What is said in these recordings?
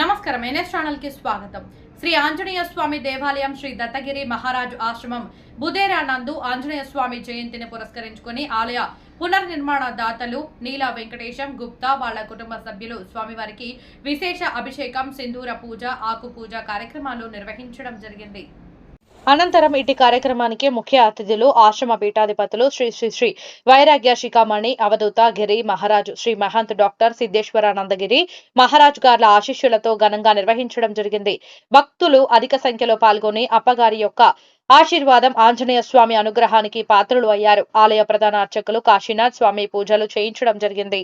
నమస్కారం. ఎన్ఎస్ ఛానల్కి స్వాగతం. శ్రీ ఆంజనేయ స్వామి దేవాలయం శ్రీ దత్తగిరి మహారాజు ఆశ్రమం బుధేరానందు ఆంజనేయ స్వామి జయంతిని పురస్కరించుకుని ఆలయ పునర్నిర్మాణ దాతలు నీలా వెంకటేశం గుప్తా వాళ్ళ కుటుంబ సభ్యులు స్వామివారికి విశేష అభిషేకం సింధూర పూజ ఆకు పూజ కార్యక్రమాలు నిర్వహించడం జరిగింది. అనంతరం ఇటు కార్యక్రమానికి ముఖ్య అతిథులు ఆశ్రమ పీఠాధిపతులు శ్రీ శ్రీ శ్రీ వైరాగ్య శిఖామణి అవధూత గిరి మహారాజు శ్రీ మహంత్ డాక్టర్ సిద్ధేశ్వరానందగిరి మహారాజ్ గార్ల ఆశీస్సులతో ఘనంగా నిర్వహించడం జరిగింది. భక్తులు అధిక సంఖ్యలో పాల్గొని అప్పగారి యొక్క ఆశీర్వాదం ఆంజనేయ స్వామి అనుగ్రహానికి పాత్రులు అయ్యారు. ఆలయ ప్రధాన అర్చకులు కాశీనాథ్ స్వామి పూజలు చేయించడం జరిగింది.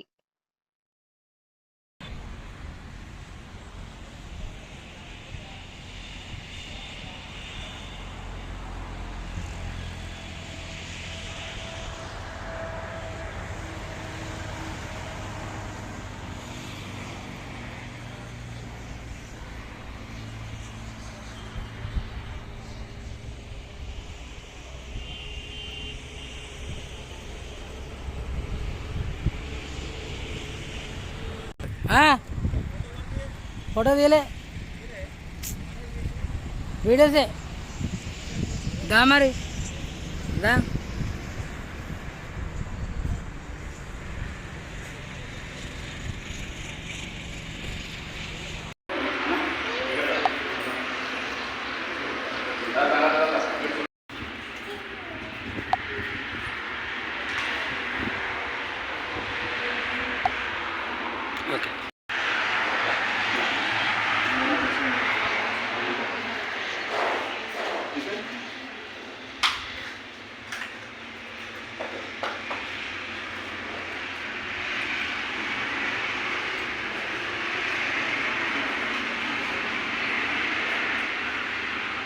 ఫోటో తీయలే. వీడియోసే. గా మరి.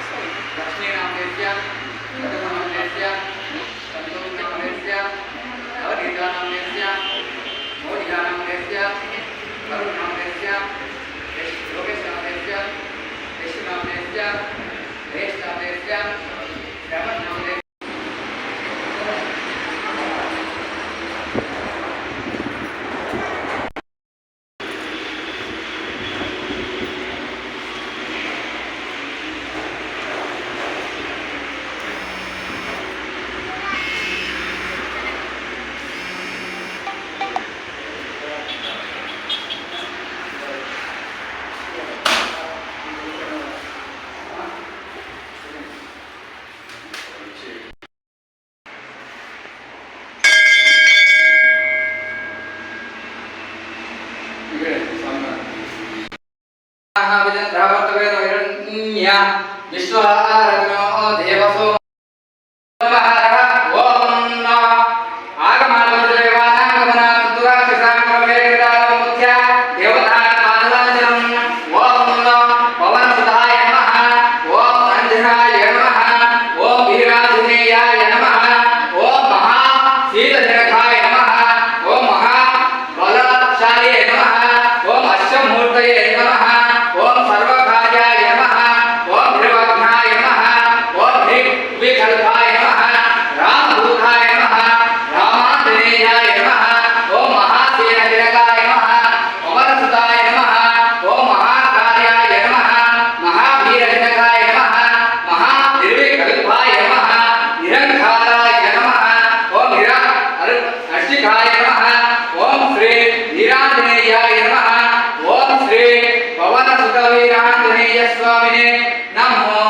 Thank you. ವಿಶ್ವಹಾರ స్వామినే నమో